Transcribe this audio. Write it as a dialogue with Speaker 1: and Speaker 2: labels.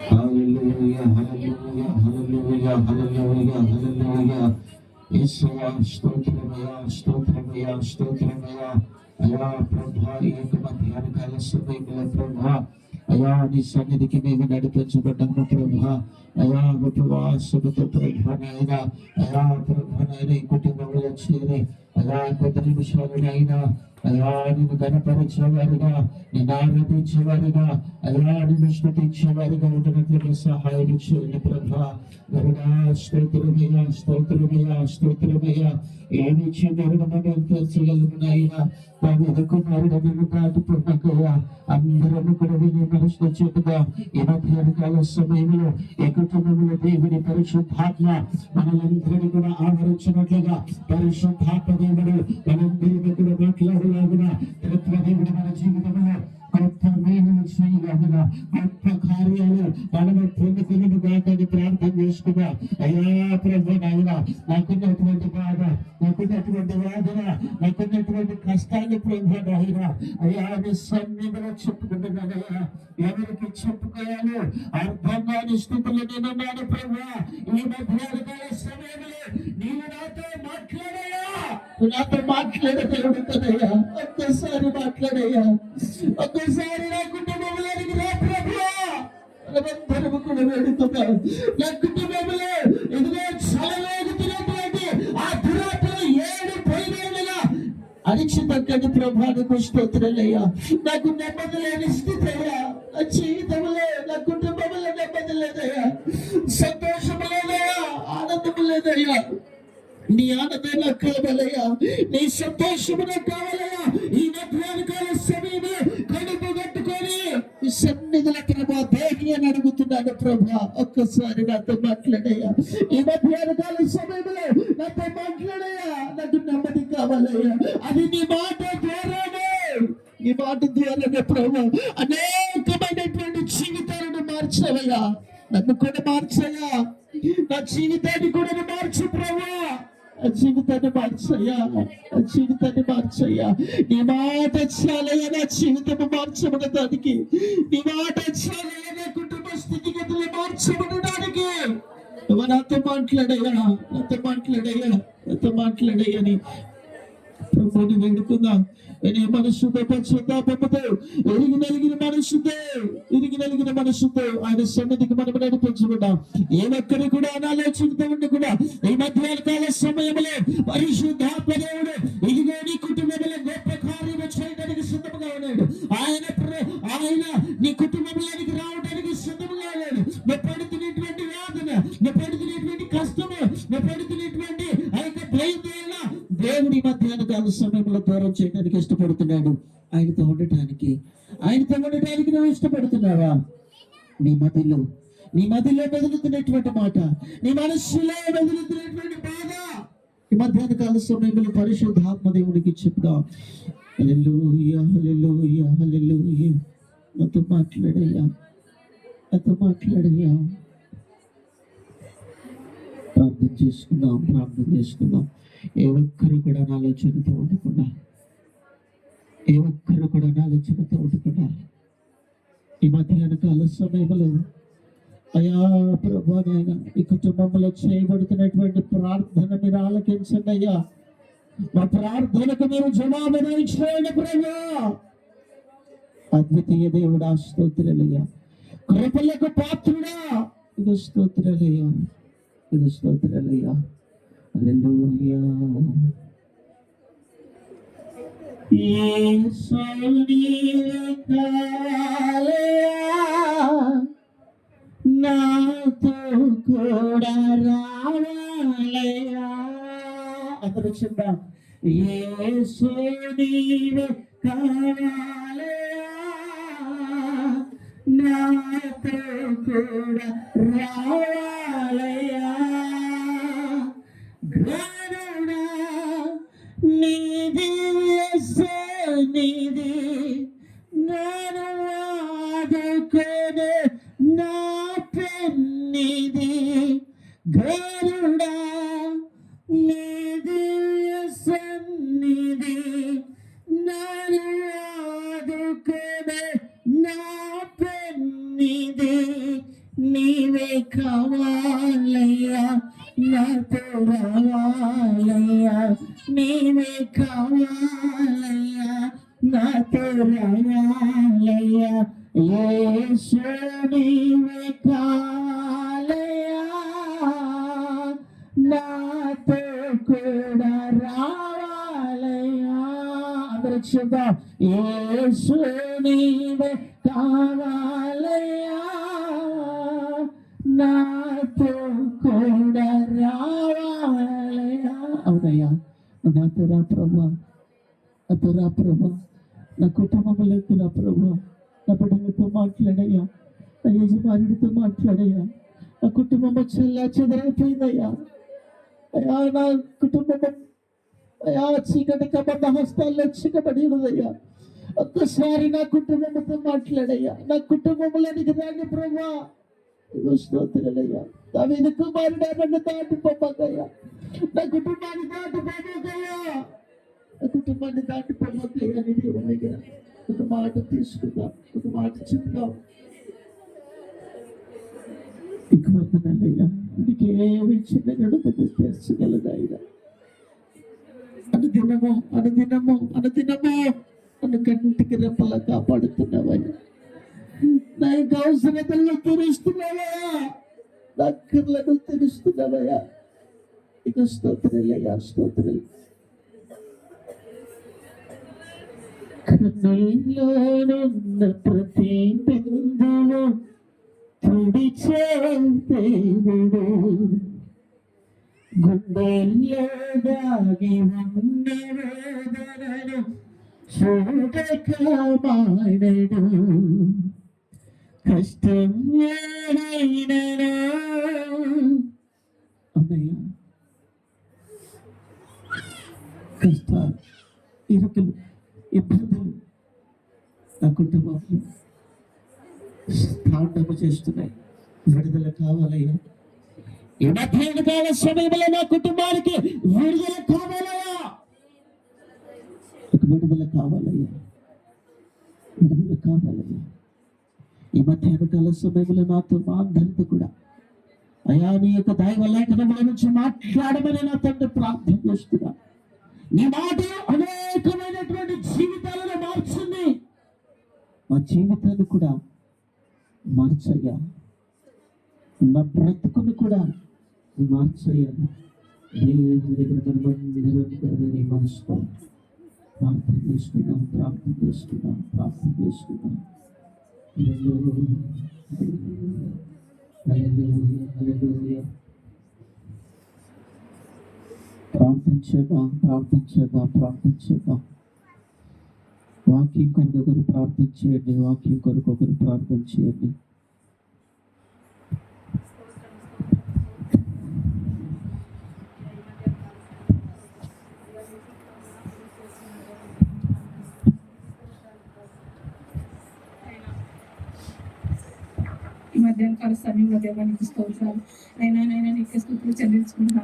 Speaker 1: హల్లెలూయా హల్లెలూయా హల్లెలూయా హల్లెలూయా హల్లెలూయా యేసయ్యా స్తోత్రమయ్యా స్తోత్రమయ్యా స్తోత్రమయ్యా అయా ప్రభా ఈ యొక్క మధ్యాహ్న కాల సమయంలో ప్రభా అయా నీ సన్నిధికి మేము నడిపించబడ్డాము ప్రభా అయా ఉపవాసముతో ప్రభా నాయన అయా ప్రభా నాయన ఈ కుటుంబంలో చేరి అయా కొద్ది నిమిషాలనైనా అయా నిన్ను గణపరిచేవారుగా నిన్ను ఆరాధించేవారుగా అయా నిన్ను స్థుతించేవారుగా ఉండనట్లుగా సహాయం చేయండి ప్రభా. గరుడా స్తోత్రమయ్యా స్తోత్రమయ్యా స్తోత్రమయ్యా. ఏమి చిన్నరుడు మనం తీర్చగలము నాయన మా అందరము కూడా విని మనసులో చెబుదా ఈ మధ్యాహ్నకాల సమయంలో ఈ కుటుంబంలో దేవుని పరిశుద్ధాత్మ మనలందరినీ కూడా ఆవరించినట్లుగా పరిశుద్ధాత్మ దేవుడు మనందరినీ కూడా మాట్లాడు తత్వ దేవుడు మన జీవితంలో గొప్ప మేలు చేయలాగున గొప్ప కార్యాలు మనము పొందుకుని కాదని ప్రార్థన చేసుకున్నా. అయ్యా ప్రభు నాయన నాకున్నటువంటి బాధ నాకున్నటువంటి వేదన నాకున్నటువంటి కష్టాన్ని ప్రభు నాయన అయ్యా నీ సన్నిధిలో చెప్పుకుంటున్నానయ్యా ఎవరికి చెప్పుకోవాలి అర్థం కాని స్థితిలో నేనున్నాను ప్రభు. ఈ మధ్యాహ్న సమయంలో నీవు నాతో మాట్లాడే నాతో మాట్లాడే దేవుడు ఒక్కసారి మాట్లాడయ్యా. ఒక్కసారి నా కుటుంబంలోనికి రా ప్రభు. కూడా వేడుతున్నాను నా కుటుంబంలో ఇదిగో చలవేగుతున్నటువంటి ఆ దురాత్మలు ఏడు పోయినగా అనిశ్చితక్కడి ప్రభానికి స్తోత్రాలయ్యా. నాకు నెమ్మది లేని స్థితి అయ్యా నా జీవితంలో నా కుటుంబంలో నెమ్మది లేదయ్యా. సంతోషం లేదయ్యా. ఆనందం లేదయ్యా. నీ ఆనందం నాకు కావాలయ్యా. నీ సంతోషము నాకు కావాలయ్యా. ఈ మధ్యాహ్న కాలే సమయమే కడుపు కట్టుకొని ఈ సన్నిధిలో ప్రభా దేవి అని అడుగుతున్నాను ప్రభా. ఒక్కసారి నాతో మాట్లాడయ్యా. ఈ మధ్యాహ్న కాల సమయంలో నాతో మాట్లాడయ్యా. నాకు నెమ్మది కావాలయ్యా. అది నీ మాట ద్వారానే. నీ మాట ద్వారానే ప్రభా. అనేకమైనటువంటి జీవితాలను మార్చవయ్యా. నన్ను కూడా మార్చయ్యా నా జీవితాన్ని కూడా మార్చ జీవితాన్ని మార్చయ్యా. జీవితాన్ని మార్చయ్యా. నీ మాట చాలయ్యా నా జీవితం మార్చబడటానికి నీ మాట చాలయ్యా నా కుటుంబ స్థితిగతులు మార్చబడటానికి నువ్వు నాతో మాట్లాడయ్యా నాతో మాట్లాడయ్యా నాతో మాట్లాడయ్యా అని ప్రభుని వేడుకుందాం. ఇది మనసుతో పశ్చాత్తాపముతో ఎరిగి నలిగిన మనసుతో ఇరిగి నలిగిన మనసుతో ఆయన సన్నిధికి మనం నడిపించబడ్డాం. ఏ కూడా అనాలోచనతో ఉండకుండా ఈ మధ్య కాల సమయంలో పరిశుద్ధాత్మ దేవుడు ఇదిగో నీ కుటుంబంలో గొప్ప కార్యము చేయడానికి సిద్ధంగా ఉన్నాడు. ఆయన ఆయన నీ కుటుంబంలోనికి మధ్యాహ్న సమయంలో దూరం చేయడానికి ఇష్టపడుతున్నాడు. ఆయనతో ఉండటానికి ఆయనతో ఉండటానికి నువ్వు ఇష్టపడుతున్నావా? నీ మదిలో. నీ మదిలో మెదులుతున్నటువంటి మాట. నీ మనస్సులో మెదులుతున్నటువంటి బాధ. ఈ మధ్యాహ్న కాల సమయంలో పరిశుద్ధాత్మ దేవునికి చెప్దాం నాతో మాట్లాడయ్యా. నాతో మాట్లాడయ్యా. ప్రార్థన చేసుకుందాం ప్రార్థన చేసుకుందాం. ఏ ఒక్కరు కూడా నాలో చెబుతూ ఉండకుండా ఏ ఒక్కరు కూడా నాలో చెబుతూ ఉండకుండా ఈ మధ్యాహ్న కాల సమయంలో అయా ప్రభా నాయన ఈ కుటుంబంలో చేయబడుతున్నటువంటి ప్రార్థన మీరు ఆలకించండి అయ్యా. మా ప్రార్థనకు మీరు జవాబు దయచేయండి ప్రభా. అద్వితీయ దేవుడా స్తోత్రులయ్యా కృపలకు పాత్రుడా. ఇది స్తోత్రులయ్యా ఇది స్తోత్రులయ్యా నాతో కూడా రావాలయా అతను చెప్పా యేసుని కావాలయా నాతో కూడా రావాలయా నీవే కావాలయ్యా నాతో రావాలయ్యా నీవే కావాలి కూడా రావాలయ్యా అందరూ చూద్దాం యేసు నీవే కావాలయ్యా నాతో కూడా రావాలయ్యా అవునయ్యా నువ్వు నాతో రా ప్రభా నాతో రా ప్రభా నా కుటుంబంలోకి రా ప్రభా నా బిడ్డలతో మాట్లాడయ్యా నా యజమానుడితో మాట్లాడయ్యా నా కుటుంబం చెల్లా చెదరైపోయిందయ్యా అయ్యా నా కుటుంబం అయ్యా చీకటి కబంధ హస్తాల్లో చిక్కబడి ఉన్నదయ్యా ఒక్కసారి నా కుటుంబంతో మాట్లాడయ్యా నా కుటుంబంలోనికి రాని ప్రభా ఇదిగో స్తోత్రాలయ్యా నా మీద కుమారుడు నన్ను దాటిపోమాకయ్యా నా కుటుంబాన్ని దాటిపోమాకయ్యా నా కుటుంబాన్ని దాటిపోమాకయ్యా నీ దేవుని దగ్గర ఒక మాట తీసుకుందాం ఒక మాట చెప్దాం ఇక వందనాలయ్యా నీకు ఏమి చిన్న గడుపు తెచ్చగలదయ్యా అనుదినము అనుదినము అనుదినము. నన్ను కంటికి రెప్పలా కాపాడుతున్నావని నా యొక్క అవసరతలను తీరుస్తున్నావయ్యా నా అక్కర్లను తీరుస్తున్నావయ్యా ఇక స్తోత్రాలయ్యా స్తోత్రాలు. కన్నుల్లోనున్న ప్రతి బిందువు తుడిచే దేవుడు. గుండెల్లో దాగి ఉన్న వేదనను చూడక మానడు కష్టం ఏదైనా అన్నయ్య కష్టాలు. ఇరుకులు. ఇబ్బందులు. నా కుటుంబంలో తాండము చేస్తున్నాయి. విడుదల కావాలయ్యా. ఈ మధ్యాహ్న కాల సమయంలో నా కుటుంబానికి విడుదల కావాలయ్యా. విడుదల కావాలయ్యా. విడుదల కావాలయ్యా. ఈ మధ్యాహ్నకాల సమయంలో నాతో మా కూడా అయా నీ యొక్క దైవ లేఖనముల నుంచి మాట్లాడమని నా తండ్రి ప్రార్థన చేస్తున్నా. నీ మాట అనేకమైనటువంటి జీవితాలను మార్చింది మా జీవితాన్ని కూడా మార్చయ్యా. నా బ్రతుకును కూడా మార్చయ్యా దేవుని దగ్గర మనమందరం కూడా మనసుతో ప్రార్థన చేసుకుందాం ప్రార్థన చేసుకుందాం ప్రార్థన చేసుకుందాం. హల్లెలూయా, హల్లెలూయా, హల్లెలూయా. ప్రార్థన చేద్దాం ప్రార్థన చేద్దాం ప్రార్థన చేద్దాం. వాక్యం కొరకు ఒకరు ప్రార్థన చేయండి వాక్యం కొరకు ఒకరు ప్రార్థన చేయండి.
Speaker 2: మధ్యాహ్నకాల సమయంలో దేవానికి స్తోత్రాలు. అయినా నైనా నీకు స్థుతులు చెల్లించుకుంటాను